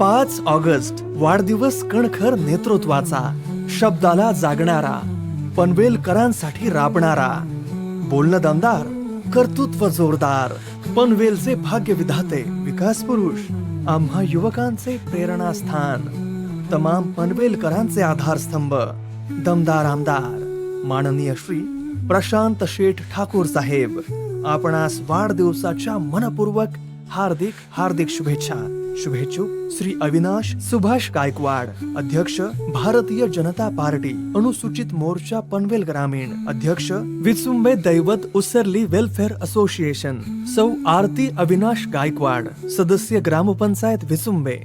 पाच ऑगस्ट वाढदिवस कणखर नेतृत्वाचा शब्दाला जागणारा पनवेलकरांसाठी राबणारा. बोलणं दमदार कर्तृत्व जोरदार पनवेलचे भाग्य विधाते विकास पुरुष आम्हा युवकांचे प्रेरणास्थान. तमाम पनवेलकरांचे आधारस्तंभ दमदार आमदार. माननीय श्री प्रशांत शेठ ठाकूर साहेब आपणास वाढदिवसाच्या मनपूर्वक हार्दिक हार्दिक शुभेच्छा. शुभेच्छुक श्री अविनाश सुभाष गायकवाड अध्यक्ष भारतीय जनता पार्टी अनुसूचित मोर्चा पनवेल ग्रामीण अध्यक्ष विसुंबे दैवत उसरली वेलफेअर असोसिएशन सौ आरती अविनाश गायकवाड सदस्य ग्रामपंचायत विचुंबे